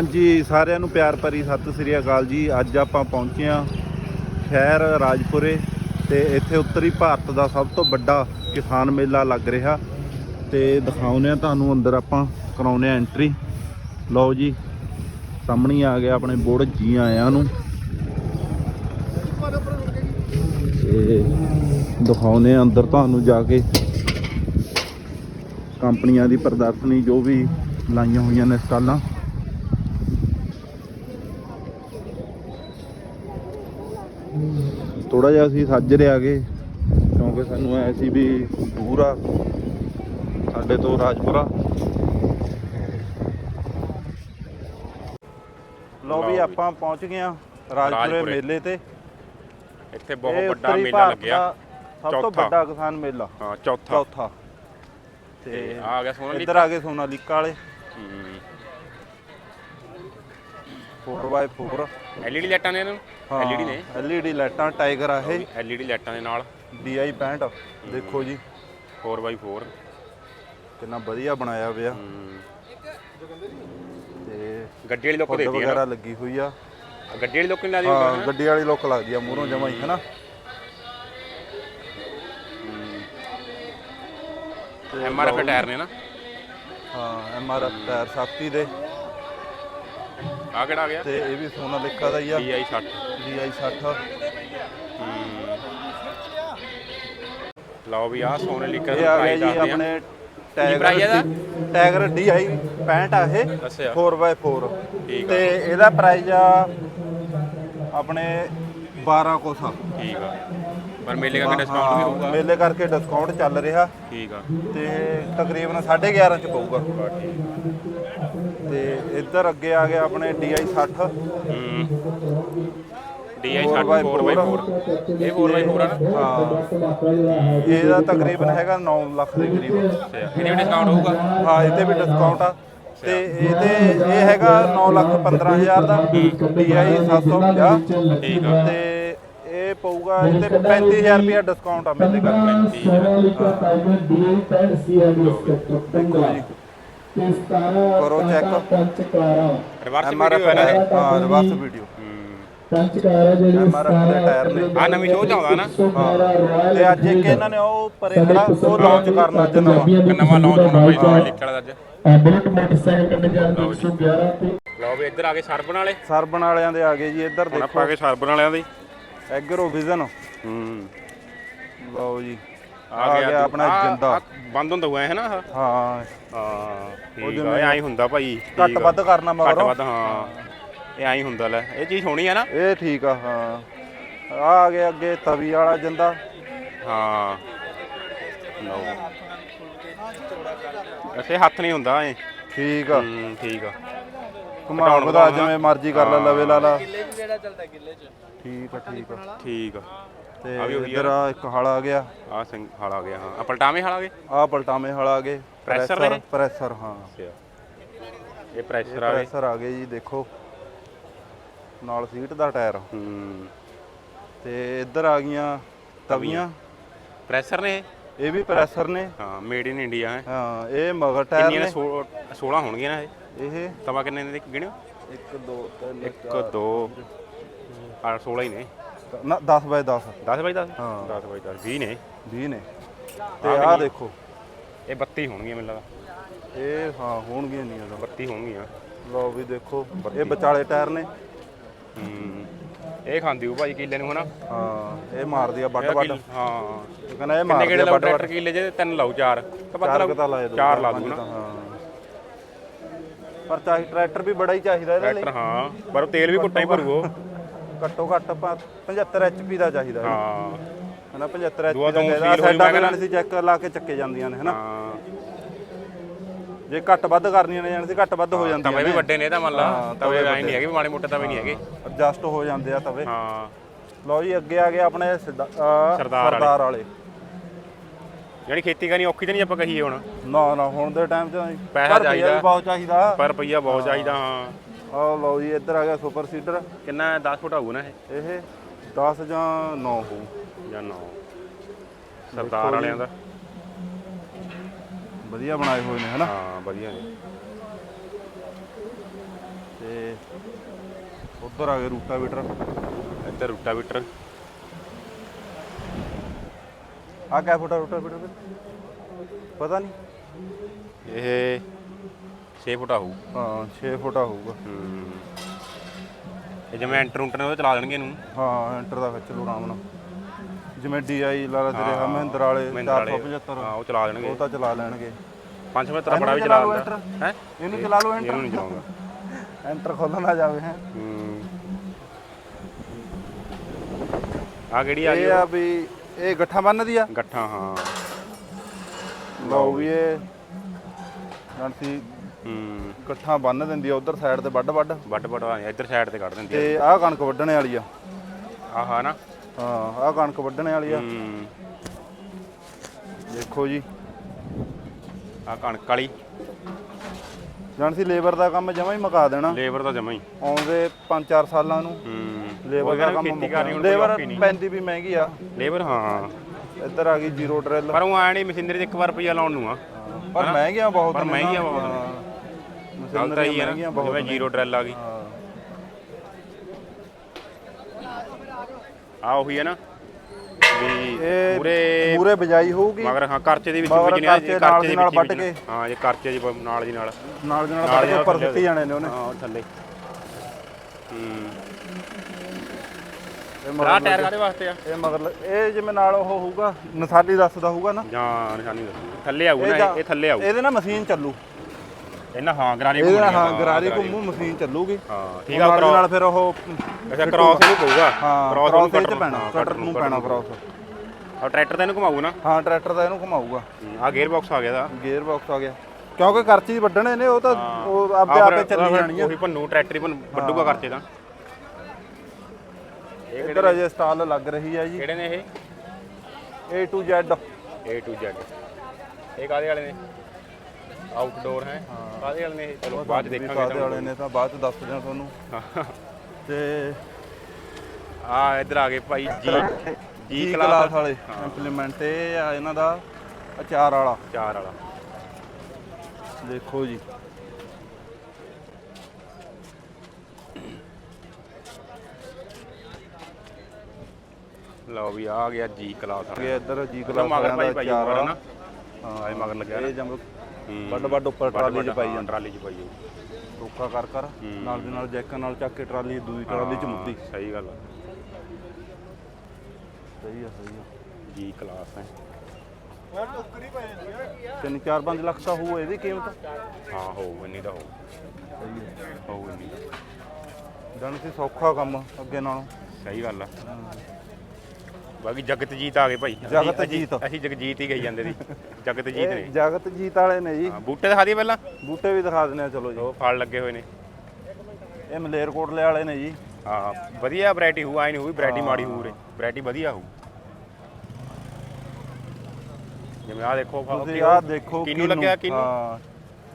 ਹਾਂਜੀ, ਸਾਰਿਆਂ ਨੂੰ ਪਿਆਰ ਭਰੀ ਸਤਿ ਸ੍ਰੀ ਅਕਾਲ ਜੀ। ਅੱਜ ਆਪਾਂ ਪਹੁੰਚੇ ਹਾਂ ਸ਼ਹਿਰ ਰਾਜਪੁਰੇ ਤੇ ਇੱਥੇ ਉੱਤਰੀ ਭਾਰਤ ਦਾ ਸਭ ਤੋਂ ਵੱਡਾ ਕਿਸਾਨ ਮੇਲਾ ਲੱਗ ਰਿਹਾ। ਤੇ ਦਿਖਾਉਂਦੇ ਆ ਤੁਹਾਨੂੰ, ਅੰਦਰ ਆਪਾਂ ਕਰਾਉਂਦੇ ਆ ਐਂਟਰੀ ਲਓ ਜੀ, ਸਾਹਮਣੇ ਆ ਗਿਆ ਆਪਣੇ ਬੋਰਡ ਜੀ ਆਇਆਂ ਨੂੰ। ਤੇ ਦਿਖਾਉਂਦੇ ਆ ਅੰਦਰ ਤੁਹਾਨੂੰ ਜਾ ਕੇ। ਕੰਪਨੀਆਂ ਦੀ ਪ੍ਰਦਰਸ਼ਨੀ ਜੋ ਵੀ ਲਾਈਆਂ ਹੋਈਆਂ ਨੇ ਸਟਾਲਾਂ। ਥੋੜਾ ਜਿਹਾ ਅਸੀਂ ਸੱਜ ਰਿਆ ਗਏ ਕਿਉਂਕਿ ਸਾਨੂੰ ਐ ਸੀ ਵੀ ਦੂਰ ਆ ਸਾਡੇ ਤੋਂ ਰਾਜਪੁਰਾ ਲੋ ਵੀ ਆਪਾਂ ਪਹੁੰਚ ਗਏ ਆ ਰਾਜਪੁਰੇ ਰਾਜਪੁਰੇ। ਮੇਲੇ ਤੇ। ਇੱਥੇ ਬਹੁਤ ਇਹ ਵੱਡਾ ਉੱਤਰੀ ਮੇਲਾ ਭਾਰਤ ਲੱਗਿਆ। ਦਾ ਸਭ ਤੋਂ ਚੌਥਾ। ਵੱਡਾ ਕਿਸਾਨ ਮੇਲਾ। ਹਾਂ ਚੌਥਾ। ਚੌਥਾ। ਤੇ ਤੇ ਆ ਗਿਆ ਸੋਨਾ ਇੱਧਰ ਆ ਗਏ ਸੋਨਾਲੀਕਾ ਵਾਲੇ 4x4 ਐਲਈਡੀ ਲਾਈਟਾਂ ਨੇ ਇਹਨਾਂ? ਨੂੰ ਐਲਈਡੀ ਨੇ? LED ਲਾਈਟਾਂ ਟਾਈਗਰ ਆ ਇਹ। ਐਲਈਡੀ ਲਾਈਟਾਂ ਦੇ ਨਾਲ। DI 65 ਦੇਖੋ ਜੀ। 4x4 ਕਿੰਨਾ ਵਧੀਆ ਬਣਾਇਆ ਪਿਆ। ਹੂੰ। ਤੇ ਗੱਡੀ ਵਾਲੀ ਲੁੱਕ ਦੇਤੀ ਵਗੈਰਾ ਲੱਗੀ ਹੋਈ ਆ। ਗੱਡੀ ਵਾਲੀ ਲੁੱਕ ਨਹੀਂ ਲਾਦੀ ਹਾਂ ਗੱਡੀ ਵਾਲੀ ਲੁੱਕ ਲੱਗਦੀ ਆ ਮੂਹਰੋਂ ਜਮਾ ਹੀ ਹੈਨਾ। ਐਮਆਰਐਫ ਟਾਇਰ ਨੇ ਨਾ? ਹਾਂ MRF ਟਾਇਰ ਸ਼ਕਤੀ ਦੇ। ਆ ਕਿਹੜਾ ਆ ਗਿਆ? ਤੇ ਇਹ ਵੀ ਸੋਨਾਲੀਕਾ ਦਾ ਹੀ ਆ। DI 60 DI 60 ਲਓ ਵੀ ਆ ਸੋਨੇ ਇਹ ਆ ਗਿਆ ਜੀ ਆਪਣੇ ਟਾਈਗਰ price ਇਹਦਾ? ਟਾਈਗਰ DI 65 ਆ ਇਹ। ਅੱਛਾ 4x4 ਠੀਕ ਆ। ਤੇ ਇਹਦਾ ਪ੍ਰਾਈਸ ਆ ਆਪਣੇ 12 ਕੁਛ ਆ ਠੀਕ ਆ। ਪਰ ਮੇਲੇ ਕਰਕੇ ਡਿਸਕਾਊਂਟ ਵੀ ਹਾਂ, ਹੋਊਗਾ ਮੇਲੇ ਕਰਕੇ ਡਿਸਕਾਊਂਟ ਚੱਲ ਰਿਹਾ। ਠੀਕ ਆ। ਤੇ ਤਕਰੀਬਨ 11.5 ਚ ਪਊਗਾ। ਤੇ ਇੱਧਰ ਅੱਗੇ ਆ ਗਿਆ ਆਪਣੇ DI 60 ਹੂੰ। DI 60 4x4 ਇਹ 4x4 ਆ ਨਾ? ਹਾਂ। ਇਹਦਾ ਤਕਰੀਬਨ ਹੈਗਾ 9 ਲੱਖ ਦੇ ਕਰੀਬ। ਇਹਦੇ ਵੀ ਡਿਸਕਾਊਂਟ ਹੋਊਗਾ? ਹਾਂ ਇਹਦੇ ਵੀ ਡਿਸਕਾਊਂਟ ਆ। ਤੇ ਇਹਦੇ ਇਹ ਹੈਗਾ 9 ਲੱਖ 15000 ਦਾ। DI 750 ਠੀਕ ਆ। ਤੇ ਇਹ ਪਊਗਾ ਇਹਦੇ 35000 ਰੁਪਇਆ ਡਿਸਕਾਊਂਟ ਆ ਮੇਰੇ ਕਰਕੇ ਕਰੋ ਚੈੱਕ ਰਿਵਰਸ ਐਮਆਰਐਫ ਵੀਡੀਓ ਹੈ ਨਾ ਇਹ? ਹਾਂ ਰਿਵਰਸ ਵੀਡੀਓ ਹੂੰ ਐਮਆਰਐਫ ਦੇ ਟਾਇਰ ਨੇ। ਆ ਨਵੀਂ ਸ਼ੋਅ ਚ ਆਉਂਦਾ ਨਾ। ਹਾਂ। ਤੇ ਅੱਜ ਇੱਕ ਇਹਨਾਂ ਨੇ ਉਹ ਪਰੇ ਖੜਾ ਉਹ ਲਾਂਚ ਕਰਨਾ ਅੱਜ ਨਵਾਂ। ਨਵਾਂ ਲਾਂਚ ਹੋਣਾ ਬਾਈ ਸੋਨੇ ਲਿਕਰ ਦਾ ਅੱਜ ਬੁਲਟ ਮੋਟਰਸਾਈਕਲ ਨੰਬਰ 111 ਤੇ ਲਓ ਵੀ ਇੱਧਰ ਆ ਗਏ ਸਰਬਨ ਵਾਲੇ। ਸਰਬਨ ਵਾਲਿਆਂ ਦੇ ਆ ਗਏ ਜੀ ਇੱਧਰ ਦੇਖੋ ਆਪਾਂ ਆ ਗਏ ਸਰਬਨ ਵਾਲਿਆਂ ਦੇ। ਐਗਰੋ ਵਿਜ਼ਨ ਹੂੰ। ਲਓ ਜੀ। ਆ ਗਿਆ ਆਪਣਾ ਜਿੰਦਾ। ਬੰਦ ਹੁੰਦਾ ਹੋਇਆ ਹੈ ਨਾ? ਹਾਂ। ਹਾਂ ਠੀਕ ਜਿਵੇਂ ਆ ਇਹ ਐਂ ਹੁੰਦਾ ਭਾਈ ਠੀਕ ਘੱਟ ਆ। ਵੱਧ ਕਰਨਾ ਘੱਟ ਮਗਰੋਂ। ਵੱਧ ਹਾਂ ਇਹ ਐਂ ਹੁੰਦਾ ਲੈ ਇਹ ਚੀਜ਼ ਹੋਣੀ ਆ ਨਾ। ਇਹ ਠੀਕ ਆ ਹਾਂ। ਆ ਆ ਗਿਆ ਅੱਗੇ ਤਵੀ ਵਾਲਾ ਜਿੰਦਾ। ਹਾਂ। ਲਓ। ਐਸੇ ਹੱਥ ਨਹੀਂ ਹੁੰਦਾ ਐ। ਠੀਕ ਆ। ਹੂੰ ਠੀਕ ਆ। ਘੁਮਾ ਘਟਾਉਣ ਵਧਾ ਵਧਾਉਣ ਜਿਵੇਂ ਮਰਜ਼ੀ ਕਰ ਲੈ। ਲਵੇ ਲਾ ਲਾ। ਠੀਕ ਆ ਠੀਕ ਆ। ਠੀਕ ਆ। ਤੇ ਆ ਵੀ ਉਹੀ ਇੱਧਰ ਆ ਇੱਕ ਹਲ ਆ ਗਿਆ। ਆ ਸਿੰਘ ਹਾਲ ਆ ਗਿਆ ਹਾਂ। ਆ ਪਲਟਾਵੇਂ ਹਾਲ ਆ ਗਏ? ਆ ਪਲਟਾਵੇਂ ਹਲ ਆ ਗਏ। ਪ੍ਰੈਸ਼ਰ ਨੇ ਇਹ? ਪ੍ਰੈਸ਼ਰ ਹਾਂ। ਇਹ ਪ੍ਰੈਸ਼ਰ ਆ ਗਏ ਪ੍ਰੈਸ਼ਰ ਆ ਗਏ ਜੀ ਦੇਖੋ। ਨਾਲ ਸੀਟ ਦਾ ਟਾਇਰ। ਹੂੰ। ਤੇ ਇੱਧਰ ਆ ਗਈਆਂ ਤਵੀਆਂ। ਪ੍ਰੈਸ਼ਰ ਨੇ ਇਹ? ਇਹ ਵੀ ਪ੍ਰੈਸ਼ਰ ਨੇ। ਹਾਂ ਮੇਡ ਇਨ ਇੰਡੀਆ ਹੈ। ਹਾਂ ਇਹ ਮਗਰ ਟਾਇਰ ਕਿੰਨੀਆਂ ਨੇ। ਨੇ? 16 ਹੋਣਗੀਆਂ ਨਾ ਇਹ? ਇਹ? ਤਵਾ ਕਿੰਨੇ ਨੇ? ਗਿਣਿਓ? 1 2 3 1 2 ਆ 16 ਹੀ ਨੇ। ਨਾ 10 ਬਾਏ 10 10 ਬਾਈ 10 ਹਾਂ। 10 ਬਾਈ 10 20 ਨੇ 20 ਨੇ। ਤੇ ਆਹ ਦੇਖੋ। ਇਹ 32 ਹੋਣਗੀਆਂ ਮੈਨੂੰ ਲੱਗਦਾ। ਇਹ ਹਾਂ ਹੋਣਗੀਆਂ ਨਹੀਂ ਇਹਦਾ 32 ਹੋਣਗੀਆਂ। ਲਓ ਵੀ ਦੇਖੋ ਇਹ ਵਿਚਾਲੇ ਟਾਇਰ ਨੇ। ਹੂੰ। ਇਹ ਖਾਂਦੀ ਉਹ ਭਾਈ ਕਿੱਲੇ ਨੂੰ ਹਨਾ? ਹਾਂ ਇਹ ਮਾਰਦੀ ਆ ਵੱਡ ਵੱਡ ਕਿੱਲ- ਹਾਂ। ਕਹਿੰਦਾ ਇਹ ਕਿੰਨੇ ਮਾਰਦੀ ਕਿਹੜੇ ਆ ਲਾਉ ਵੱਡ ਵੱਡ ਟਰੈਕਟਰ ਕਿੱਲੇ ਜੇ ਤਿੰਨ ਲਾਉ ਚਾਰ। ਪਤਾ ਚਾਰ? ਕਤਾ ਲਾਏ ਦੋ ਚਾਰ ਲਾ ਦੂ ਨਾ ਹਾਂ। ਪਰ ਚਾਹੀ ਟਰੈਕਟਰ ਵੀ ਬੜਾ ਹੀ ਚਾਹੀਦਾ ਇਹਦੇ ਲਈ। ਟਰੈਕਟਰ ਹਾਂ। ਪਰ ਉਹ ਤੇਲ ਵੀ ਘੁੱਟਾਂ ਹੀ ਭਰੂ ਉਹ। ਘੱਟੋ ਘੱਟ ਆਪਾਂ 75 ਐਚਪੀ ਦਾ ਚਾਹੀਦਾ ਇਹਨੂੰ। ਹਾਂ। ਹਨਾ 75 ਦੂਆ ਐਚਪੀ ਦਾ ਤੋਂ ਚਾਹੀਦਾ। ਹੋ ਜਾਊਗਾ ਨਾਲ ਸੀ ਚੈੱਕ ਲਾ ਕੇ ਚੱਕੇ ਜਾਂਦੀਆਂ ਨੇ ਹਨਾ। ਹਾਂ। ਜੇ ਘੱਟ ਵੱਧ ਕਰਨੀਆਂ ਨੇ ਜਾਣੀ ਸੀ ਘੱਟ ਵੱਧ ਹੋ ਜਾਂਦੀਆਂ ਤਵੇ ਵੀ ਵੱਡੇ ਨੇ ਤਾਂ ਮੰਨ ਲਾ। ਹਾਂ, ਤਵੇ ਐ ਨਹੀਂ ਹੈਗੇ ਵੀ ਮਾੜੇ ਮੋਟੇ ਤਵੇ ਨਹੀਂ ਹੈਗੇ। ਐਡਜਸਟ ਹੋ ਜਾਂਦੇ ਆ ਤਵੇ। ਹਾਂ। ਲਓ ਜੀ ਅੱਗੇ ਆ ਗਏ ਆਪਣੇ ਸਿੱਧਾ- ਅਹ ਸਰਦਾਰ ਵਾਲੇ। ਸਰਦਾਰ ਵਾਲੇ। ਜਿਹੜੀ ਖੇਤੀ ਕਰਨੀ ਔਖੀ ਤਾਂ ਨਹੀਂ ਆਪਾਂ ਕਹੀਏ ਹੁਣ? ਨਾ ਨਾ ਹੁਣ ਦੇ ਟਾਈਮ 'ਚ ਪੈਸਾ ਚਾਹੀਦਾ। ਬਹੁਤ ਚਾਹੀਦਾ। ਪਰ ਰੁਪਈਆ ਬਹੁਤ ਚਾਹੀਦਾ ਹਾਂ। ਆ ਲਓ ਜੀ ਇੱਧਰ ਆ ਗਿਆ ਸੁਪਰ ਸੀਡਰ। ਕਿੰਨਾ 10 ਫੁੱਟ ਆਊ ਨਾ ਇਹ? ਇਹ 10 ਜਾਂ 9 ਹੋਊ। ਜਾਂ 9 ਸਰਦਾਰ ਵਾਲਿਆਂ ਦਾ। ਵਧੀਆ ਬਣਾਏ ਹੋਏ ਨੇ ਹਨਾ? ਹਾਂ ਵਧੀਆ ਨੇ। ਤੇ ਉਧਰ ਆ ਗਏ ਰੂਟਾਵੀਟਰ। ਇੱਧਰ ਰੂਟਾਵੀਟਰ। ਆ ਕਿਆ ਫੁੱਟਾ ਰੂਟਾਵੀਟਰ? ਪਤਾ ਨਹੀਂ। ਇਹ 6 ਫੁੱਟ ਆਊ ਹਾਂ 6 ਫੁੱਟਾ ਹੋਊਗਾ। ਹੂੰ। ਇਹ ਜਿਵੇਂ ਐਂਟਰ ਉਂਟਰ ਨੇ ਉਹ ਚਲਾ ਦੇਣਗੇ ਇਹਨੂੰ। ਹਾਂ ਐਂਟਰ ਦਾ ਖਿੱਚ ਲੂ ਆਰਾਮ ਨਾਲ ਜਿਵੇਂ ਡੀਆਈ ਲਾ ਲਾ ਤੇਰੇ ਹਾਂ ਮਹਿੰਦਰ ਵਾਲੇ ਮਹਿੰਦਰ ਵਾਲੇ। 475 ਹਾਂ ਉਹ ਚਲਾ ਦੇਣਗੇ। ਉਹ ਤਾਂ ਚਲਾ ਲੈਣਗੇ। 575 ਬੜਾ ਵੀ ਇਹਨੂੰ ਚਲਾ ਚਲਾ ਲਓ ਹੈ? ਇਹਨੂੰ ਚਲਾ ਲਓ ਇਹਨੂੰ ਨਹੀਂ ਐਂਟਰ ਚਲਾਉਂਗਾ ਐਂਟਰ ਖੋਲਣ ਨਾ ਜਾਵੇ ਹੈ। ਹੂੰ। ਆ ਕਿਹੜੀ ਆ ਗਈ ਇਹ ਆ ਵੀ ਇਹ ਗੱਠਾ ਬੰਨਦੀ ਆ? ਗੱਠਾ ਹਾਂ। ਲਓ ਵੀ ਇਹ। ਨਾਂਸੀ ਹੂੰ। ਗੱਠਾ ਬੰਨ ਦਿੰਦੀ ਆ ਉਧਰ ਸਾਈਡ ਤੇ ਵੱਡ ਵੱਡ ਵੱਡ ਵੱਡ ਆ ਇੱਧਰ ਸਾਈਡ ਤੇ ਕੱਢ ਦਿੰਦੀ ਤੇ ਆਹ ਕਣਕ ਵੱਢਣੇ ਵਾਲੀ ਆ। ਆ ਆਹ ਨਾ। ਹਾਂ ਆਹ ਕਣਕ ਵੱਢਣੇ ਵਾਲੀ ਆ। ਹੂੰ। ਦੇਖੋ ਜੀ। ਆ ਕਣਕ ਵਾਲੀ। ਜਾਣਸੀ ਲੇਬਰ ਦਾ ਕੰਮ ਜਮਾ ਹੀ ਮੁਕਾ ਦੇਣਾ। ਲੇਬਰ ਤਾਂ ਜਮਾ ਹੀ। ਆਉਂਦੇ 5-4 ਸਾਲਾਂ ਨੂੰ। ਹੂੰ। ਲੇਬਰ ਦਾ ਕੰਮ ਖੇਤੀ ਕਰਨੀ ਹੁਣ ਲੇਬਰ ਪੈਂਦੀ ਵੀ ਮਹਿੰਗੀ ਆ। ਲੇਬਰ ਹਾਂ। ਇੱਧਰ ਆ ਗਈ ਜ਼ੀਰੋ ਡਰਿਲ ਪਰ ਉਹ ਆਣੀ ਮਸ਼ੀਨਰੀ ਤੇ ਇੱਕ ਵਾਰ ਰੁਪਈਆ ਲਾਉਣ ਨੂੰ ਆ। ਪਰ ਮਹਿੰਗੀਆਂ ਬਹੁਤ ਪਰ ਮਹਿੰਗੀਆਂ। ਬਹੁਤ। ਗੱਲ ਤਾਂ ਹੈ ਮਹਿੰਗੀਆਂ ਨਾ ਜਿਵੇਂ। ਜ਼ੀਰੋ ਡਰੈਲ ਆ ਗਈ। ਹਾਂ। ਆ ਉਹੀ ਹੈ ਨਾ ਵੀ ਪੂਰੇ ਪੂਰੇ ਬਜਾਈ ਹੋਊਗੀ। ਮਗਰ ਹਾਂ ਕਰਚੇ ਦੇ ਵਿੱਚ ਆ ਜੇ ਕਰਚੇ ਦੀ ਨਾਲ ਬੀਜਣੇ। ਕੇ। ਹਾਂ ਜੇ ਕਰਚੇ ਦੀ ਨਾਲ ਦੀ ਨਾਲ। ਨਾਲ ਦੀ ਨਾਲ ਦੀ ਕੇ ਉੱਪਰ ਸਿੱਟੀ ਜਾਣੇ ਨੇ ਉਹਨੇ। ਹਾਂ ਥੱਲੇ। ਹੂੰ। ਮਗਰ ਟਾਇਰ ਕਾਦੇ ਵਾਸਤੇ ਆ? ਇਹ ਮਗਰ ਇਹ ਜਿਵੇਂ ਨਾਲ ਉਹ ਹੋਊਗਾ ਨਸਾਲੀ ਦੱਸਦਾ ਹੋਊਗਾ ਨਾ। ਜਾਂ ਨਿਸ਼ਾਨੀ ਦੱਸੋ ਥੱਲੇ ਆਊ ਨਾ ਇਹ- ਇਹ ਥੱਲੇ ਆਊ। ਇਹਦੇ ਨਾਲ ਮਸ਼ੀਨ ਚੱਲੂ। ਇਹਨਾਂ ਹਾਂ ਗਰਾਰੀ ਇਹਦੇ ਨਾਲ ਘੁੰਮਣੀ ਆ, ਹਾਂ ਗਰਾਰੀ ਘੁੰਮੂ ਮਸ਼ੀਨ ਚੱਲੂਗੀ। ਹਾਂ ਠੀਕ ਆ ਨਾਲ ਦੀ ਨਾਲ ਫਿਰ ਉਹ ਅੱਛਾ ਕ੍ਰਾਸ ਇਹਨੂੰ ਪਊਗਾ। ਹਾਂ ਕ੍ਰਾਸ ਇਹ ਚ ਪੈਣਾ ਕਟਰ ਨੂੰ ਪੈਣਾ ਕ੍ਰਾਸ ਆ ਟਰੈਕਟਰ ਤਾਂ ਇਹਨੂੰ ਘੁਮਾਊ ਨਾ? ਹਾਂ ਟਰੈਕਟਰ ਦਾ ਇਹਨੂੰ ਘੁਮਾਊਗਾ। ਆ ਗੇਅਰ ਬਾਕਸ ਆ ਗਿਆ ਦਾ ਗੇਅਰ ਬਾਕਸ ਆ ਗਿਆ। ਕਿਉਂਕਿ ਕਰਚੀ ਵੱਢਣੇ ਨੇ ਉਹ ਤਾਂ ਉਹ ਆਪਦੇ ਆਪੇ ਚੱਲੀ ਜਾਣੀ ਆ। ਉਹੀ ਭੰਨੂ ਟਰੈਕਟਰ ਹੀ ਭੰਨੂ ਵੱਡੂਗਾ ਕਰਚੇ ਤਾਂ। ਇਹ ਇੱਧਰ ਅਜੇ ਸਟਾਲ ਲੱਗ ਰਹੀ ਆ ਜੀ। ਕਿਹੜੇ ਨੇ ਇਹ? A to Z A to Z ਇਹ ਕਾਦੇ ਵਾਲੇ ਨੇ? ਆਊਟਡੋਰ ਹੈ। ਕਾਦੇ ਵਾਲੇ ਨੇ ਇਹ? ਚਲੋ ਬਾਅਦ ਚ ਦੇਖਾਂਗੇ ਕਾਹਦੇ ਵਾਲੇ ਨੇ ਤਾਂ ਬਾਅਦ ਚ ਦੱਸ ਦਿਆਂ ਤੁਹਾਨੂੰ। ਤੇ ਆ ਇੱਧਰ ਆ ਗਏ ਭਾਈ ਜੀ ਜੀ ਕਲਾਸ ਵਾਲੇ। ਇੰਪਲੀਮੈਂਟ ਇਹ ਆ ਇਹਨਾਂ ਦਾ ਅਚਾਰ ਵਾਲਾ। ਚਾਰ ਵਾਲਾ। ਦੇਖੋ ਜੀ। ਲਓ ਵੀ ਆ ਗਿਆ ਜੀ ਕਲਾਸ ਵਾਲਾ। ਇਹ ਇੱਧਰ ਜੀ ਕਲਾਸ ਮਗਰ ਭਾਈ ਭਾਈ ਵਾਲਾ। ਨਾ। ਹਾਂ। ਇਹ ਮਗਰ ਲੱਗਿਆ ਨਾ। ਇਹ ਜੰਮ ਹੂੰ। ਵੱਡ ਵੱਡ ਉੱਪਰ ਟਰਾਲੀ 'ਚ ਪਾਈ ਜਾਂਦਾ। ਟਰਾਲੀ 'ਚ ਪਾਈ ਜਾਊ ਟੋਕਾ ਕਰ ਕਰ ਨਾਲ ਦੇ ਨਾਲ ਜੈਕਾਂ ਨਾਲ ਚੱਕ ਕੇ ਟਰਾਲੀ ਦੂਜੀ ਟਰਾਲੀ 'ਚ ਮੁੱਦੀ। ਸਹੀ ਗੱਲ ਆ। ਸਹੀ ਆ ਸਹੀ ਆ। ਜੀ ਕਲਾਸ ਹੈ। ਤਿੰਨ ਚਾਰ 5 ਲੱਖ ਤਾਂ ਹੋਊ ਇਹਦੀ ਕੀਮਤ। ਹਾਂ ਹੋਊ ਇੰਨੀ ਦਾ ਹੋਊ। ਸਹੀ ਹੈ ਹੋਊ ਇੰਨੀ ਦਾ ਜਾਣੀ ਕਿ ਸੌਖਾ ਕੰਮ ਅੱਗੇ ਨਾਲੋਂ। ਸਹੀ ਗੱਲ ਆ। ਬਾਕੀ ਜਗਤਜੀਤ ਆ ਗਏ ਭਾਈ। ਅਸੀਂ- ਜਗਤਜੀਤ। ਅਸੀਂ- ਅਸੀਂ ਜਗਜੀਤ ਹੀ ਕਹੀ ਜਾਂਦੇ ਸੀ। ਜਗਤਜੀਤ ਨੇ। ਇਹ ਜਗਤ ਜੀਤ ਵਾਲੇ ਨੇ ਜੀ। ਹਾਂ ਬੂਟੇ ਦਿਖਾ ਦਈਏ ਪਹਿਲਾਂ। ਬੂਟੇ ਵੀ ਦਿਖਾ ਦਿੰਦੇ ਆ ਚਲੋ ਜੀ। ਉਹ ਫਲ ਲੱਗੇ ਹੋਏ ਨੇ। ਇਹ ਮਲੇਰਕੋਟਲੇ ਵਾਲੇ ਨੇ ਜੀ। ਹਾਂ ਵਧੀਆ ਵੈਰਾਈਟੀ ਹੋਊ ਆਈ ਨਹੀਂ ਹੋਊ ਵੈਰਾਈਟੀ ਮਾੜੀ ਹੋਊ ਰੇ ਵੈਰਾਈਟੀ ਵਧੀਆ ਹੋਊ। ਜਿਵੇਂ ਆ ਦੇਖੋ ਫਲ- ਤੁਸੀਂ ਆਹ ਦੇਖੋ ਕਿੰਨੂ ਲੱਗਿਆ ਕਿੰਨੂ ਹਾਂ।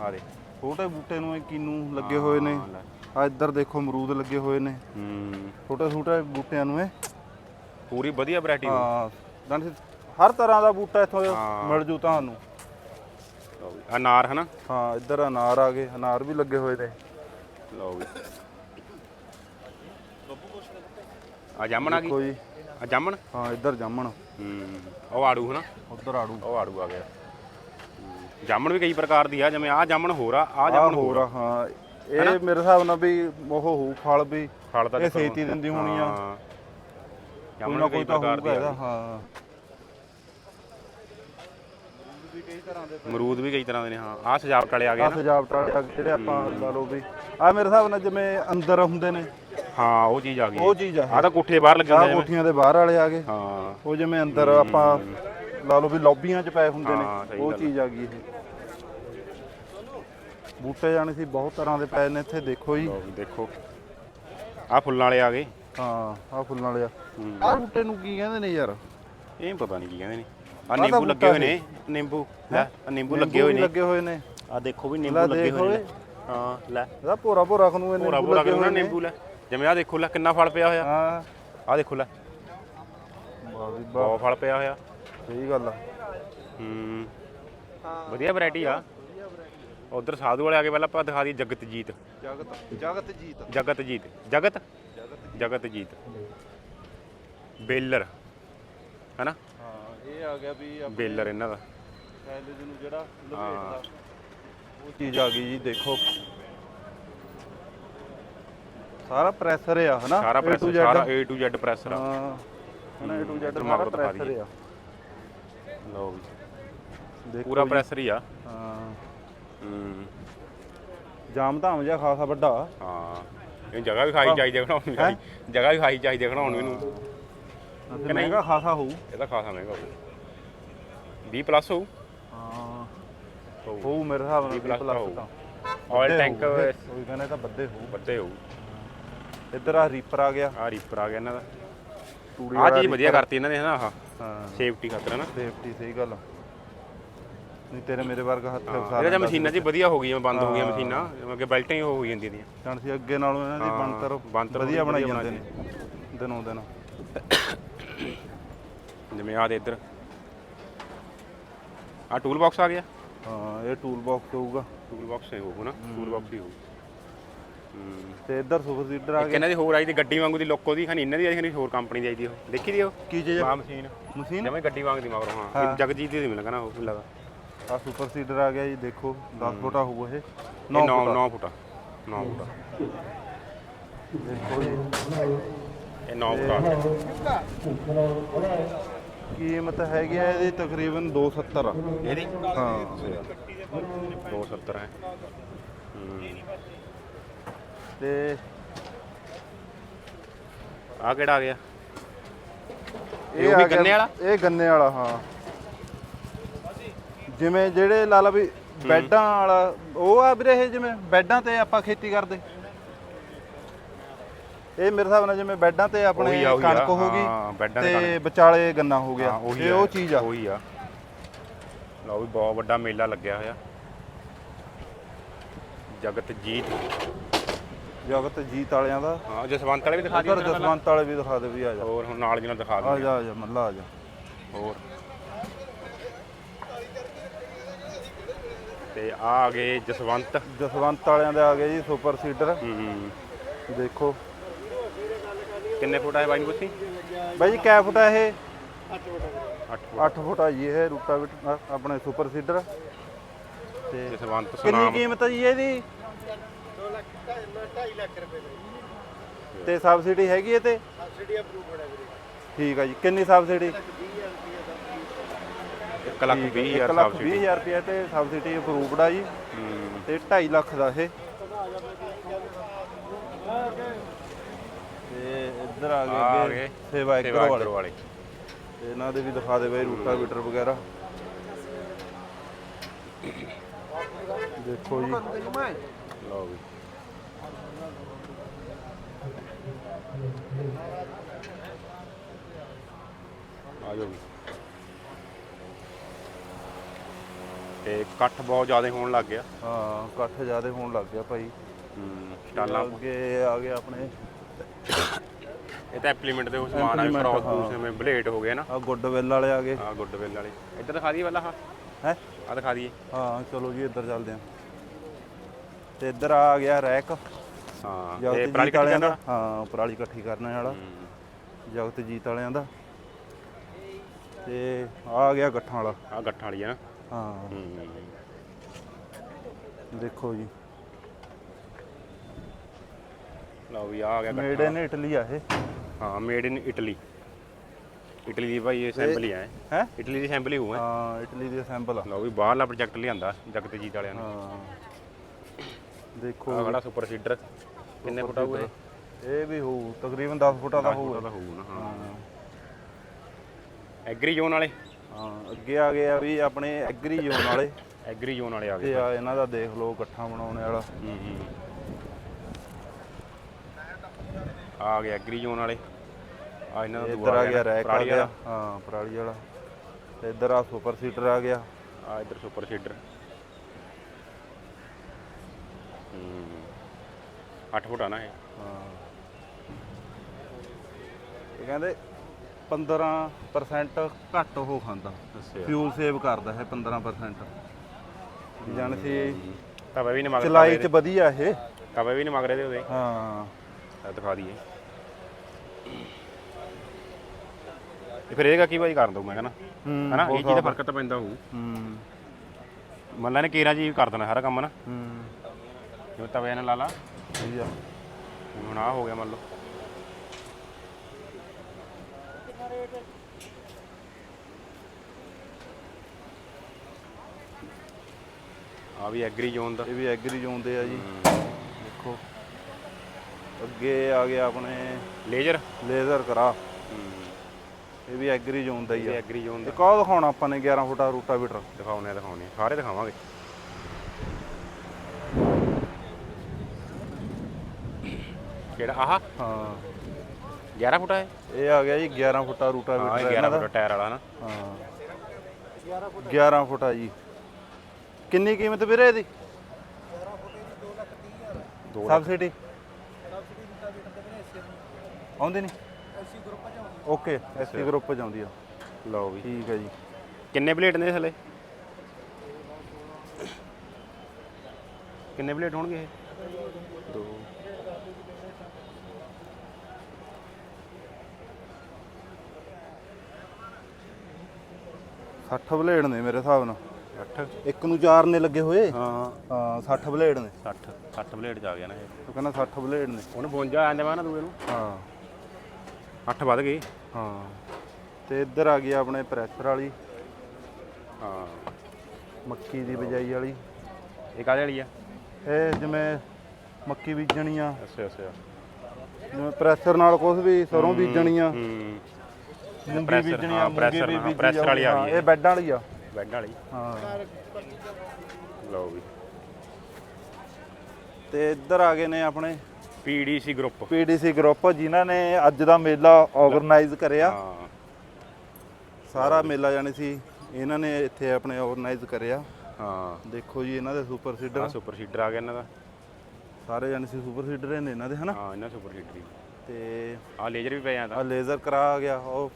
ਆ ਦੇ ਛੋਟੇ ਬੂਟੇ ਨੂੰ ਇਹ ਕਿੰਨੂ ਲੱਗੇ ਹੋਏ ਨੇ? ਹਾਂ, ਲੈ। ਆ ਇੱਧਰ ਦੇਖੋ ਅਮਰੂਦ ਲੱਗੇ ਹੋਏ ਨੇ। ਹੂੰ। ਛੋਟੇ ਛੋਟੇ ਬੂਟਿਆਂ ਨੂੰ ਇਹ। ਪੂਰੀ ਵਧੀਆ ਵੈਰਾਈਟੀ ਹਾਂ ਜਾਣੀ ਹਰ ਤਰ੍ਹਾਂ ਦਾ ਬੂਟਾ ਇੱਥੋਂ। ਮਿਲ ਜੂ ਤੁਹਾਨੂੰ। ਲਓ ਵੀ, ਅਨਾਰ ਹਨਾ? ਹਾਂ ਇੱਧਰ ਅਨਾਰ ਆ ਗਏ ਅਨਾਰ ਵੀ ਲੱਗੇ ਹੋਏ ਨੇ। ਲਓ ਵੀ। ਆ ਜਾਮਣ ਆ ਗਈ? ਜੀ। ਆ ਜਾਮਣ? ਹਾਂ ਇੱਧਰ ਜਾਮਣ। ਹੂੰ ਉਹ ਆੜੂ ਹਨਾ? ਉੱਧਰ ਆੜੂ। ਉਹ ਆੜੂ ਆ ਗਿਆ। ਜਾਮਣ ਵੀ ਕਈ ਪ੍ਰਕਾਰ ਦੀ ਆ ਜਿਵੇਂ ਆ ਜਾਮਣ ਹੋਰ ਆ ਆ ਜਾਮਣ ਹੋਰ ਆ। ਹਾਂ ਇਹ ਮੇਰੇ ਹਿਸਾਬ ਨਾਲ ਵੀ ਉਹ ਹੋਊ ਫਲ ਵੀ। ਫਲ ਤਾਂ ਇਹ ਛੇਤੀ ਦਿੰਦੀ ਹੋਣੀ ਆ। ਹਾਂ। ਕੋਈ ਨਾ ਕਈ ਤਾਂ ਹੋਊਗਾ ਇਹਦਾ ਹਾਂ। ਅਮਰੂਦ ਵੀ ਕਈ ਤਰ੍ਹਾਂ ਦੇ ਨੇ ਹਾਂ। ਆ ਸਜਾਵਟ ਵਾਲੇ ਆ ਗਏ ਆ ਨਾ। ਸਜਾਵਟ ਵਾਲੇ ਜਿਹੜੇ ਆਪਾਂ ਲਾ ਲਓ ਵੀ ਆ ਮੇਰੇ ਹਿਸਾਬ ਨਾਲ ਜਿਵੇਂ ਅੰਦਰ ਹੁੰਦੇ ਨੇ। ਹਾਂ ਉਹ ਚੀਜ਼ ਆ ਗਈ। ਉਹ ਚੀਜ਼ ਆ ਆ ਤਾਂ ਕੋਠੇ ਦੇ ਬਾਹਰ ਲੱਗੇ ਆ ਹੁੰਦੇ ਨੇ ਕੋਠੀਆਂ ਦੇ ਬਾਹਰ ਵਾਲੇ ਆ ਗਏ। ਹਾਂ। ਉਹ ਜਿਵੇਂ ਅੰਦਰ ਆਪਾਂ ਲਾ ਲਓ ਵੀ ਲੌਬੀਆਂ 'ਚ ਪਏ ਹੁੰਦੇ ਹਾਂ, ਨੇ ਸਹੀ ਉਹ ਗੱਲ ਚੀਜ਼ ਆ ਗਈ ਇਹ। ਬੂਟੇ ਜਾਣੇ ਸੀ ਬਹੁਤ ਤਰ੍ਹਾਂ ਦੇ ਪਏ ਨੇ ਇੱਥੇ ਦੇਖੋ ਜੀ। ਲਓ ਵੀ ਦੇਖੋ। ਆ ਫੁੱਲਾਂ ਵਾਲੇ ਆ ਗਏ। ਹਾਂ ਆ ਫੁੱਲਾਂ ਵਾਲੇ ਆ। ਹੂੰ। ਆਹ ਬੂਟੇ ਨੂੰ ਕੀ ਕਹਿੰਦੇ ਨੇ ਯਾਰ? ਇਹ ਪਤਾ ਨਹੀਂ ਕੀ ਕਹਿੰਦੇ ਨੇ। ਆ ਨਿੰਬੂ ਲੱਗੇ ਹੋਏ। ਨੇ ਨਿੰਬੂ ਲੈ ਆਹ ਨਿੰਬੂ ਲੱਗੇ ਹੋਏ ਨੇ। ਲੱਗੇ ਹੋਏ ਨੇ। ਆ ਦੇਖੋ ਵੀ ਨਿੰਬੂ ਲੱਗੇ ਹੋਏ ਨੇ। ਹਾਂ ਲੈ। ਇਹਦਾ ਭੋਰਾ ਭੋਰਾ ਖਨੂੰ ਇਹ ਪੂਰਾ ਨਿੰਬੂ ਪੂਰਾ ਲੱਗੇ ਕਰਨਾ ਹੋਏ ਨੇ। ਨਿੰਬੂ ਲੈ। ਜਿਵੇਂ ਆ ਦੇਖੋ ਲੈ ਕਿੰਨਾ ਫਲ ਪਿਆ ਹੋਇਆ। ਹਾਂ। ਆ ਦੇਖੋ ਲੈ। ਵਾਹ ਵੀ ਵਾਹ। ਬਹੁਤ ਫਲ ਪਿਆ ਹੋਇਆ। ਸਹੀ ਗੱਲ ਆ। ਹੂੰ। ਵਧੀਆ ਵੈਰਾਈਟੀ ਆ। ਉਧਰ ਸਾਧੂ ਵਾਲੇ ਆ ਕੇ ਪਹਿਲਾਂ ਆਪਾਂ ਦਿਖਾ ਦਈਏ ਜਗਤਜੀਤ। ਜਗਤ ਜਗਤ ਜੀਤ ਜਗਤਜੀਤ। ਜਗਤ ਜਗਤ? ਜਗਤਜੀਤ ਬੇਲਰ ਹੈਨਾ? ਹਾਂ ਇਹ ਆ ਗਿਆ ਵੀ ਆਪਣੇ ਬੇਲਰ ਇਹਨਾਂ ਦਾ। ਸੈਲਜ ਨੂੰ ਜਿਹੜਾ ਲਪੇਟਦਾ। ਉਹ ਚੀਜ਼ ਆ ਗਈ ਜੀ ਦੇਖੋ। ਸਾਰਾ ਪ੍ਰੈਸ਼ਰ ਆ ਹਨਾ? ਸਾਰਾ A to ਪ੍ਰੈਸਰ Z। ਸਾਰਾ A to Z ਪ੍ਰੈਸਰ ਆ। ਹਾਂ ਹਨਾ A to Z ਇੱਧਰ ਸਾਰਾ ਦਿਖਾ ਪ੍ਰੈਸ਼ਰ। ਆ। ਲਓ ਵੀ ਦੇਖੋ ਪੂਰਾ ਜੀ। ਪ੍ਰੈਸਰ ਹੀ ਆ। ਹਾਂ। ਹੂੰ। ਜਾਮ ਧਾਮ ਜਿਹਾ ਖਾਸਾ ਵੱਡਾ। ਹਾਂ। ਇਹ ਜਗ੍ਹਾ ਵੀ ਖਾਈ ਚਾਹੀਦੀ ਹੈ ਖੜਾਉਣ ਨੂੰ ਜਗ੍ਹਾ ਵੀ ਖਾਈ ਚਾਹੀਦੀ ਹੈ ਖੜਾਉਣ ਨੂੰ ਇਹਨੂੰ। ਤੇ ਮਹਿੰਗਾ ਖਾਸਾ ਹੋਊ। ਇਹਦਾ ਖਾਸਾ ਮਹਿੰਗਾ ਹੋਊ। 20 ਪਲੱਸ ਹੋਊ। ਹਾਂ। ਹੋਊ। ਹੋਊ ਮੇਰੇ ਹਿਸਾਬ ਨਾਲ ਵੀਹ plus plus ਹੋਊ। ਤਾਂ। ਆਇਲ ਟੈਂਕ ਇਹ। ਉਹੀ ਕਹਿੰਦੇ ਤਾਂ ਵੱਡੇ ਹੋਊ। ਵੱਡੇ ਹੋਊ। ਇੱਧਰ ਆ ਰੀਪਰ ਆ ਗਿਆ। ਆ ਰੀਪਰ ਆ ਗਿਆ ਇਹਨਾਂ ਦਾ। ਤੂੜੀ ਆ ਵਾਲਾ ਚੀਜ਼ ਵਧੀਆ ਰੀਪਰ। ਕਰਤੀ ਇਹਨਾਂ ਨੇ ਹਨਾ ਆਹ। ਹਾਂ। ਸੇਫਟੀ ਖਾਤਰ ਹਨਾ। ਸੇਫਟੀ ਸਹੀ ਗੱਲ ਆ। ਨਹੀਂ ਤੇਰੇ ਮੇਰੇ ਵਰਗਾ ਹੱਥ ਹਾਂ, ਫਸਾ ਇਹਦੇ ਚ ਲੈਂਦਾ ਮਸ਼ੀਨਾਂ ਜੀ ਵਧੀਆ ਹੋ ਗਈਆਂ ਬੰਦ ਹੋ ਗਈਆਂ। ਮਸ਼ੀਨਾਂ ਜਿਵੇਂ ਅੱਗੇ ਬੈਲਟਾਂ ਹੀ ਹੋ ਹੋਈ ਜਾਂਦੀਆਂ ਦੀਆਂ। ਜਾਣ ਸੀ ਅੱਗੇ ਨਾਲੋਂ ਇਹਨਾਂ ਦੀ ਬਣਤਰ ਬਣਤਰ ਵਧੀਆ ਬਣਾਈ ਜਾਂਦੇ ਨੇ ਦਿਨੋਂ ਦਿਨ। ਜਿਵੇਂ ਆ ਦੇ ਇੱਧਰ। ਆ ਟੂਲ ਬਾਕਸ ਆ ਗਿਆ? ਹਾਂ ਇਹ ਟੂਲ ਬਾਕਸ ਹੋਊਗਾ। ਟੂਲ ਬਾਕਸ ਹੀ ਹੋਊਗਾ ਨਾ ਟੂਲ ਬਾਕਸ ਹੀ ਹੋਊ। ਹੂੰ। ਤੇ ਇੱਧਰ ਸੁਪਰ ਸੀਡਰ ਆ ਇੱਕ ਗਿਆ ਇਹਨਾਂ ਦੀ ਹੋਰ ਆਈ ਦੀ ਗੱਡੀ ਵਾਂਗੂ ਦੀ ਲੋਕੋ ਦੀ ਖਾਨੀ ਇਹਨਾਂ ਦੀ ਆਈ ਖਾਨੀ ਹੋਰ ਕੰਪਨੀ ਦੀ ਆਈ ਦੀ ਉਹ। ਦੇਖੀ ਦੀ ਉਹ? ਕੀ ਚੀਜ਼ ਆ? ਮਸ਼ੀਨ। ਮਸ਼ੀਨ? ਜਿਵੇਂ ਗੱਡੀ ਵਾਂਗ ਦੀ ਮਗਰੋਂ ਹਾਂ। ਜਗਜੀਤ ਦੀ ਮਿਲ ਨਾ ਉਹ ਲੱਗਾ ਆ ਸੁਪਰ ਸੀਡਰ ਆ ਗਿਆ ਜੀ ਦੇਖੋ 10 ਫੁੱਟਾ ਹੋਊ ਇਹ। ਇਹ 9 9 ਫੁੱਟਾ 9 ਫੁੱਟਾ 9 ਫੁੱਟਾ ਦੇਖੋ ਜੀ। ਇਹ 9 ਫੁੱਟਾ ਕੀਮਤ ਹੈਗੀ ਆ ਇਹਦੀ ਤਕਰੀਬਨ 270 ਆ। ਇਹਦੀ? ਹਾਂ। 270 ਹੈ। ਤੇ ਆ ਕਿਹੜਾ ਆ ਗਿਆ? ਇਹ ਉਹ ਵੀ ਗੰਨੇ ਵਾਲਾ? ਇਹ ਗੰਨੇ ਵਾਲਾ ਹਾਂ। ਜਿਵੇਂ ਜਿਹੜੇ ਲਾ ਲਾ ਵੀ ਬੈੱਡਾਂ ਵਾਲਾ ਉਹ ਆ ਵੀਰੇ ਇਹ ਜਿਵੇਂ ਬੈੱਡਾਂ ਤੇ ਆਪਾਂ ਖੇਤੀ ਕਰਦੇ। ਇਹ ਮੇਰੇ ਹਿਸਾਬ ਨਾਲ ਜਿਵੇਂ ਬੈੱਡਾਂ ਤੇ ਆਪਣੇ ਉਹੀ ਆ, ਉਹੀ ਆ, ਕਣਕ ਹੋ ਹਾਂ, ਗਈ ਬੈੱਡਾਂ ਤੇ ਤੇ ਵਿਚਾਲੇ ਗੰਨਾ ਹੋ ਗਿਆ। ਹਾਂ ਉਹੀ ਇਹ ਉਹ ਚੀਜ਼ ਆ। ਉਹੀ ਆ। ਲਓ ਵੀ ਬਹੁਤ ਵੱਡਾ ਮੇਲਾ ਲੱਗਿਆ ਹੋਇਆ। ਜਗਤਜੀਤ ਜਗਤ ਜੀਤ ਵਾਲਿਆਂ ਦਾ। ਹਾਂ ਜਸਵੰਤ ਵਾਲੇ ਵੀ ਦਿਖਾ ਉਧਰ ਦਿਓ। ਜਸਵੰਤ ਵਾਲੇ ਵੀ ਦਿਖਾ ਦੇ ਵੀ ਆ ਜਾ। ਹੋਰ ਹੁਣ ਨਾਲ ਨਾਲ ਦਿਖਾ ਆ ਦਿਓ ਜਾ ਆ ਜਾ ਮੱਲਾ ਆ ਜਾ। ਹੋਰ। ਤੇ ਆ ਆ ਗਏ ਜਸਵੰਤ। ਜਸਵੰਤ ਵਾਲਿਆਂ ਦੇ ਆ ਗਏ ਜੀ ਸੁਪਰ ਸੀਡਰ। ਹੂੰ ਦੇਖੋ। ਕਿੰਨੇ ਫੁੱਟ ਹੈ ਬਾਈ ਨੂੰ ਪੁੱਛੀ ਬਾਈ ਜੀ ਕੈ ਫੁੱਟ ਆ ਇਹ? 8 ਫੁੱਟ 8 ਫੁੱਟ। ਆ ਜੀ ਇਹ ਰੂਟਾਵੀਟਰ ਆਪਣੇ ਸੁਪਰ ਸੀਡਰ। ਤੇ ਜਸਵੰਤ ਕਿੰਨੀ ਸੁਨਾਮ ਕੀਮਤ ਆ ਜੀ ਇਹਦੀ? 2 ਤੇ ਸਬਸਿਡੀ ਹੈਗੀ ਇਹ ਤੇ? ਸਬਸਿਡੀ ਅਪਰੂਵਡ ਹੈ ਵੀਰੇ। ਠੀਕ ਆ ਜੀ ਕਿੰਨੀ ਸਬਸਿਡੀ? 1 ਲੱਖ 20 ਹਜ਼ਾਰ 1 ਲੱਖ ਸਬਸਿਡੀ। 20 ਹਜ਼ਾਰ ਰੁਪਏ ਤੇ ਸਬਸਿਡੀ ਅਪਰੂਵਡ ਆ ਜੀ। ਹੂੰ। ਤੇ 2.5 ਲੱਖ ਦਾ ਇਹ। ਤੇ ਇੱਧਰ ਆ ਆ ਗਏ। ਗਏ ਅੱਗੇ ਸੇਵਾ ਐਗਰੋ ਸੇਵਾ ਵਾਲੇ ਵਾਲੇ। ਤੇ ਇਹਨਾਂ ਦੇ ਵੀ ਦਿਖਾ ਦੇ ਬਈ ਰੂਟਾਵੀਟਰ ਵਗੈਰਾ। ਦੇਖੋ ਜੀ। ਲਓ ਵੀ ਆ ਜਾਓ ਤੇ ਇਕੱਠ ਬਹੁਤ ਜ਼ਿਆਦਾ ਹੋਣ ਲੱਗ ਗਿਆ। ਹਾਂ ਇਕੱਠ ਜ਼ਿਆਦੇ ਹੋਣ ਲੱਗ ਗਿਆ ਭਾਈ। ਹੂੰ ਸਟਾਲਾਂ ਅੱਗੇ ਆ ਗਏ ਆਪਣੇ। ਇਹ ਤਾਂ ਇੰਪਲੀਮੈਂਟ ਦੇ ਉਹ ਸਮਾਨ ਆ Implement, ਕ੍ਰਾਸ। ਬੂਸ ਜਿਵੇਂ ਬਲੇਡ ਹੋ ਗਏ ਨਾ। ਆ ਗੁੱਡਵਿਲ ਵਾਲੇ ਆ ਗਏ। ਆ ਗੁੱਡਵਿਲ ਵਾਲੇ। ਇੱਧਰ ਦਿਖਾ ਦਈਏ ਪਹਿਲਾਂ ਹਾਂ ਹੈ? ਆ ਦਿਖਾ ਦਈਏ। ਹਾਂ ਚਲੋ ਜੀ ਇੱਧਰ ਚੱਲਦੇ ਆ। ਤੇ ਇੱਧਰ ਆ ਗਿਆ ਰੈਕ। ਹਾਂ ਤੇ ਜੀਤ ਪਰਾਲੀ ਵਾਲਿਆਂ ਦਾ। ਹਾਂ ਪਰਾਲੀ ਇਕੱਠੀ ਕਰਨ ਵਾਲਾ। ਜਗਤ ਜੀਤ ਵਾਲਿਆਂ ਦਾ। ਤੇ ਆ ਗਿਆ ਗੱਠਾਂ ਵਾਲਾ। ਆ ਗੱਠਾਂ ਵਾਲੀ ਹੈ ਨਾ। ਹਾਂ। ਦੇਖੋ ਜੀ। ਲਓ ਵੀ ਆ ਗਿਆ ਮੇਡ ਇਨ ਇਟਲੀ ਆ ਇਹ। ਹਾਂ ਮੇਡ ਇਨ ਇਟਲੀ ਇਟਲੀ ਦੀ ਭਾਈ ਇਹ ਸੈਂਪਲ ਹੀ ਹੈ? ਹੈ ਇਟਲੀ ਦੀ ਸੈਂਪਲ ਹੀ ਹੋਊ ਹੈ? ਹਾਂ ਇਟਲੀ ਦੀ ਸੈਂਪਲ ਆ। ਲਓ ਵੀ ਬਾਹਰਲਾ ਪ੍ਰੋਜੈਕਟ ਲਿਆਂਦਾ ਜਗਤਜੀਤ ਵਾਲਿਆਂ ਨੇ। ਹਾਂ। ਦੇਖੋ ਆ ਖੜਾ ਸੁਪਰ ਸੀਡਰ ਕਿੰਨੇ ਫੁੱਟ ਹੋਊ ਇਹ? ਇਹ? ਵੀ ਹੋਊ ਤਕਰੀਬਨ 10 ਫੁੱਟਾ ਦਾ ਹੋਊ ਹਾਂ। ਐਗਰੀ ਜ਼ੋਨ ਵਾਲੇ। ਹਾਂ ਅੱਗੇ ਆ ਗਏ ਆ ਵੀ ਆਪਣੇ ਐਗਰੀ ਜ਼ੋਨ ਵਾਲੇ। ਐਗਰੀ ਜ਼ੋਨ ਵਾਲੇ ਆ ਗਏ ਤੇ ਆ ਇਹਨਾਂ ਦਾ ਦੇਖ ਲਓ ਇਕੱਠਾ ਬਣਾਉਣ ਵਾਲਾ। ਹੂੰ ਹੂੰ। ਆ ਗਿਆ ਐਗਰੀ ਜ਼ੋਨ ਵਾਲੇ। ਆ ਇਹਨਾਂ ਦਾ ਇੱਧਰ ਆ ਗਿਆ ਰੈਕ ਆ ਗਿਆ। ਵਾਲਾ। ਹਾਂ ਪਰਾਲੀ ਵਾਲਾ। ਤੇ ਇੱਧਰ ਆ ਸੁਪਰ ਸੀਟਰ ਆ ਗਿਆ। ਆ ਇੱਧਰ ਸੁਪਰ ਸੀਡਰ। ਹੂੰ। 8 ਫੁੱਟ ਆ ਨਾ ਇਹ। ਹਾਂ। ਇਹ ਕਹਿੰਦੇ 15% ਘੱਟ ਉਹ ਖਾਂਦਾ। ਅੱਛਾ। ਫਿਊਲ ਸੇਵ ਕਰਦਾ ਹੈ 15% ਜਾਣ ਸੀ ਤਵੇ ਵੀ ਨਹੀਂ ਮਗਰ ਚਲਾਈ ਚ ਵਧੀਆ ਇਹ। ਤਵੇ ਵੀ ਨਹੀਂ ਮਗਰ ਇਹਦੇ ਉਹਦੇ। ਹਾਂ। ਇਹ ਦਿਖਾ ਦਈਏ। ਇਹ ਫਿਰ ਇਹਦਾ ਕੀ ਭਾਈ ਕਰ ਦਊ ਮੈਂ ਕਹਿੰਦਾ। ਹੂੰ, ਹਨਾ ਉਹ ਇਹ ਚੀਜ਼ ਦਾ ਫ਼ਰਕ ਤਾਂ ਪੈਂਦਾ ਹੋਊ। ਹੂੰ। ਮੰਨ ਲਾ ਨੇ ਕੇਰਾ ਜੀ ਕਰ ਦੇਣਾ ਸਾਰਾ ਕੰਮ ਨਾ। ਹੂੰ। ਜਿਵੇਂ ਤਵੇ ਨਾਲ ਲਾ ਲਾ। ਵਧੀਆ। ਹੁਣ ਆ ਹੋ ਗਿਆ ਮੰਨ ਲਓ। ਆ ਵੀ ਐਗਰੀ ਜ਼ੋਨ ਦਾ। ਇਹ ਵੀ ਐਗਰੀ ਜ਼ੋਨ ਦੇ ਆ ਜੀ। ਦੇਖੋ। ਅੱਗੇ ਆ ਗਿਆ ਆਪਣੇ ਲੇਜ਼ਰ। ਲੇਜ਼ਰ ਕਰਾ। ਇਹ ਵੀ ਐਗਰੀ ਜ਼ੋਨ ਦਾ ਹੀ ਇਹ ਆ ਐਗਰੀ ਜ਼ੋਨ ਦਾ। ਇੱਕ ਦਿਖਾਉਣਾ ਆਪਾਂ ਨੇ 11 ਫੁੱਟਾ ਰੂਟਾਵੀਟਰ। ਦਿਖਾਉਣੇ ਆ ਦਿਖਾਉਣੇ ਆ। ਸਾਰੇ ਦਿਖਾਵਾਂਗੇ। ਕਿਹੜਾ? ਆਹ? ਹਾਂ। 11 ਫੁੱਟ ਹੈ ਇਹ ਆ ਗਿਆ ਜੀ 11 ਫੁੱਟਾ ਹਾਂ ਰੂਟਾਵੀਟਰ ਇਹ ਇਹਨਾਂ 11 ਦਾ। ਫੁੱਟ ਟਾਇਰ ਵਾਲਾ ਨਾ। ਹਾਂ। 11 ਫੁੱਟਾ ਜੀ। ਕਿੰਨੀ ਕੀਮਤ ਵੀਰੇ ਇਹਦੀ? ਦੋ ਸਬਸਿਡੀ ਆਉਂਦੀ ਨਹੀਂ? ਓਕੇ ਐਸਸੀ ਗਰੁੱਪ ਚ ਆਉਂਦੀ ਆ। ਲਓ ਵੀ। ਠੀਕ ਹੈ ਜੀ। ਕਿੰਨੇ ਪਲੇਟ ਨੇ ਥੱਲੇ ਕਿੰਨੇ ਪਲੇਟ ਹੋਣਗੇ ਇਹ? ਦੋ। 60 ਬਲੇਡ ਨੇ ਮੇਰੇ ਹਿਸਾਬ ਨਾਲ। 8 ਇੱਕ ਨੂੰ ਚਾਰ ਨੇ ਲੱਗੇ ਹੋਏ? ਹਾਂ। ਹਾਂ 60 ਬਲੇਡ ਨੇ। 60 60 ਪਲੇਟ ਚ ਆ ਗਿਆ ਨਾ ਇਹ। ਉਹ ਕਹਿੰਦਾ 60 ਬਲੇਡ ਨੇ। ਉਹਨੂੰ 52 ਆ ਜਾਂਦਾ ਵਾ ਨਾ ਦੂਏ ਨੂੰ। ਹਾਂ। 8 ਵੱਧ ਗਏ। ਹਾਂ। ਤੇ ਇੱਧਰ ਆ ਗਿਆ ਆਪਣੇ ਪ੍ਰੈਸ਼ਰ ਵਾਲੀ। ਹਾਂ। ਮੱਕੀ ਦੀ ਬਿਜਾਈ ਵਾਲੀ। ਇਹ ਕਾਹਦੇ ਵਾਲੀ ਆ? ਇਹ ਜਿਵੇਂ ਮੱਕੀ ਬੀਜਣੀ ਆ ਅੱਛਾ ਅੱਛਾ। ਜਿਵੇਂ ਪ੍ਰੈਸ਼ਰ ਨਾਲ ਕੁਝ ਵੀ ਸਰੋਂ ਬੀਜਣੀ ਆ ਹੂੰ। ਮੂੰਗੀ ਪ੍ਰੈਸ਼ਰ, ਬੀਜਣੀ ਆ ਹਾਂ, ਮੂੰਗੀ ਪ੍ਰੈਸ਼ਰ, ਵੀ ਹਾਂ, ਬੀਜੀ ਪ੍ਰੈਸ਼ਰ ਵਾਲੀ ਆ ਗਈ ਇਹ। ਬੈੱਡਾਂ ਵਾਲੀ ਆ। ਬੈੱਡ ਵਾਲੀ। ਹਾਂ। ਲਓ ਵੀ। ਤੇ ਇੱਧਰ ਆ ਗਏ ਨੇ ਆਪਣੇ ਪੀਡੀਸੀ ਗਰੁੱਪ। ਪੀਡੀਸੀ ਗਰੁੱਪ ਜਿਨ੍ਹਾਂ ਨੇ ਅੱਜ ਦਾ ਮੇਲਾ ਆਰਗੇਨਾਈਜ਼ ਕਰਿਆ। ਹਾਂ। ਸਾਰਾ ਮੇਲਾ ਜਾਣੀ ਸੀ ਇਹਨਾਂ ਨੇ ਇੱਥੇ ਆਪਣੇ ਆਰਗੇਨਾਈਜ਼ ਕਰਿਆ। ਹਾਂ। ਦੇਖੋ ਜੀ ਇਹਨਾਂ ਦੇ ਸੁਪਰ ਆ ਸੀਡਰ ਸੁਪਰ ਸੀਡਰ ਆ ਗਿਆ ਇਹਨਾਂ ਦਾ। ਸਾਰੇ ਜਾਣੀ ਸੀ ਸੁਪਰ ਸੀਡਰ ਨੇ ਇਹਨਾਂ ਦੇ ਹਨਾ? ਹਾਂ ਇਹਨਾਂ ਸੁਪਰ ਸੀਡਰ ਹੀ ਤੇ ਆ ਲੇਜ਼ਰ ਵੀ ਪੈ ਜਾਂਦਾ ਆ ਲੇਜ਼ਰ ਕਰਾ ਆ ਗਿਆ ਉਹ।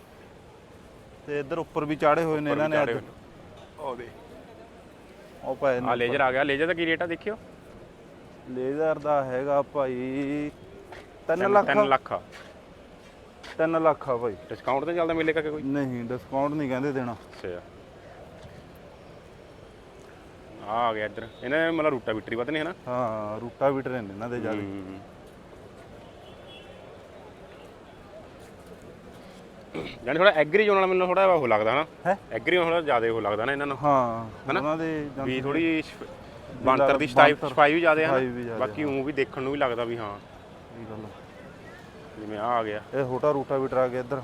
ਤੇ ਇੱਧਰ ਉੱਪਰ ਵੀ ਚਾੜੇ ਹੋਏ ਨੇ ਇਹਨਾਂ ਨੇ ਅੱਜ। ਉਹ ਦੇ ਉਹ ਪਏ ਆ ਨੇ ਲੇਜ਼ਰ ਆ ਗਿਆ। ਲੇਜ਼ਰ ਦਾ ਕੀ ਰੇਟ ਆ ਦੇਖਿਓ। ਲੇਜ਼ਰ ਦਾ ਹੈਗਾ ਭਾਈ 3 ਲੱਖ। 3 ਲੱਖ ਆ। 3 ਲੱਖ ਆ ਭਾਈ। ਡਿਸਕਾਊਂਟ ਤਾਂ ਚੱਲਦਾ ਮੇਲੇ ਕਰਕੇ ਕੋਈ? ਨਹੀਂ ਡਿਸਕਾਊਂਟ ਨਹੀਂ ਕਹਿੰਦੇ ਦੇਣਾ। ਅੱਛਾ। ਆ ਗਿਆ ਇੱਧਰ। ਇਹਨਾਂ ਮਤਲਬ ਰੂਟਾ ਬਿਟਰੀ ਵਧਨੇ ਹਨਾ ਹਾਂ ਰੂਟਾ ਵੀਟਰ ਨੇ ਇਹਨਾਂ ਦੇ ਜ਼ਿਆਦਾ। ਜਾਨੀ ਥੋੜਾ ਐਗਰੀ ਜ਼ੋਨ ਵਾਲਾ ਮੈਨੂੰ ਥੋੜਾ ਉਹ ਲੱਗਦਾ ਹਨਾ। ਹੈਂ? ਐਗਰੀ ਥੋੜਾ ਜ਼ਿਆਦਾ ਉਹ ਲੱਗਦਾ ਨਾ ਇਹਨਾਂ ਨੂੰ। ਹਾਂ ਹਨਾ? ਉਹਨਾਂ ਦੇ ਵੀ ਥੋੜੀ ਬਾਂਤਰ ਦੀ ਸਟਾਈਲ ਸਫ਼ਾਈ ਵੀ ਜ਼ਿਆਦਾ ਹੈ ਵੀ ਨਾ ਬਾਕੀ ਉਹ ਵੀ ਦੇਖਣ ਨੂੰ ਵੀ ਲੱਗਦਾ ਵੀ ਹਾਂ। ਇਹ ਗੱਲ। ਜਿਵੇਂ ਆ ਆ ਗਿਆ। ਇਹ ਛੋਟਾ ਰੂਟਾ ਵੀਟਰ ਆ ਗਿਆ ਇੱਧਰ।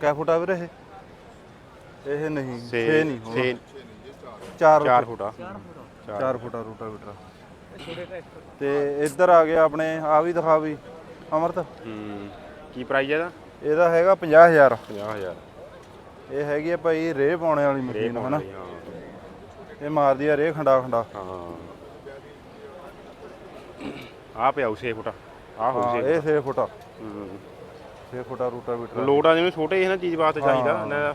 ਕਿਆ ਫੁੱਟਾ ਵੀਰੇ ਇਹ? ਇਹ ਨਹੀਂ 6 ਨਹੀਂ ਹੋਣਾ। 6 4 4 ਫੁੱਟ। ਆ 4 ਫੁੱਟਾ। ਰੂਟਾ ਵੀਟਰ ਤੇ ਇੱਧਰ ਆ ਗਿਆ ਆਪਣੇ ਆ ਵੀ ਦਿਖਾ ਵੀ। ਅਮਰਤ? ਹੂੰ। ਕੀ ਪ੍ਰਾਈਸ ਇਹਦਾ? ਇਹਦਾ ਹੈਗਾ 50000 50000 ਇਹ ਹੈਗੀ ਆ ਭਾਈ ਰੇਹ ਪਾਉਣੇ ਵਾਲੀ ਮਸ਼ੀਨ ਹਨਾ? ਇਹ ਮਾਰਦੀ ਆ ਰੇਹ ਖੰਡਾ ਖੰਡਾ। ਹਾਂ। ਆ ਪਿਆ 6 ਫੁੱਟ। ਆ ਹੋ ਹਾਂ 6 ਇਹ 6 ਫੁੱਟਾ ਹੂੰ। 6 ਫੁੱਟਾ ਰੂਟਾ ਵੀਟਰ ਲੋਡ ਆ ਜਿਵੇਂ ਛੋਟੇ ਨਾ ਚੀਜ਼ ਵਾਸਤੇ ਚਾਹੀਦਾ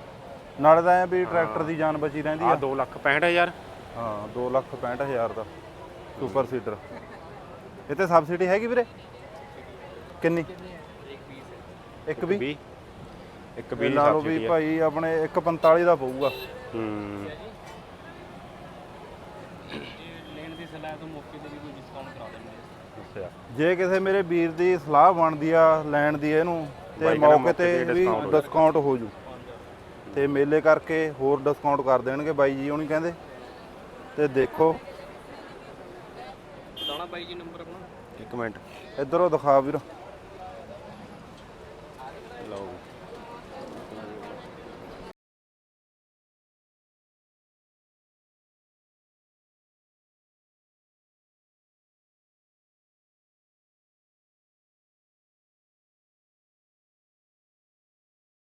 ਨਾਲੇ ਤਾਂ ਐ ਵੀ ਟਰੈਕਟਰ ਦੀ ਜਾਨ ਬਚੀ ਰਹਿੰਦੀ ਆ। ਆ 2 ਲੱਖ 65000 ਹਾਂ 2 ਲੱਖ 65000 ਦਾ। ਸੁਪਰ ਸੀਡਰ ਇਹ ਤੇ ਸਬਸਿਡੀ ਹੈਗੀ ਵੀਰੇ? ਕਿੰਨੀ? ਇੱਕ ਵੀ 20 ਇੱਕ ਵੀ 20 ਲਾ ਲਓ ਵੀ ਭਾਈ ਆਪਣੇ 145 ਦਾ ਪਊਗਾ। ਹੂੰ। ਅੱਛਾ। ਜੇ ਕਿਸੇ ਮੇਰੇ ਵੀਰ ਦੀ ਸਲਾਹ ਬਣਦੀ ਆ ਲੈਣ ਦੀ ਇਹਨੂੰ ਤੇ ਬਾਈ ਮੌਕੇ ਤੇ ਵੀ ਡਿਸਕਾਊਂਟ ਹੋ ਜੂ। ਤੇ ਮੇਲੇ ਕਰਕੇ ਹੋਰ ਡਿਸਕਾਊਂਟ ਕਰ ਦੇਣਗੇ ਬਾਈ ਜੀ ਉਹਨੀ ਕਹਿੰਦੇ। ਤੇ ਦੇਖੋ। ਇੱਕ ਮਿੰਟ। ਇਧਰੋਂ ਦਿਖਾ ਵੀਰ।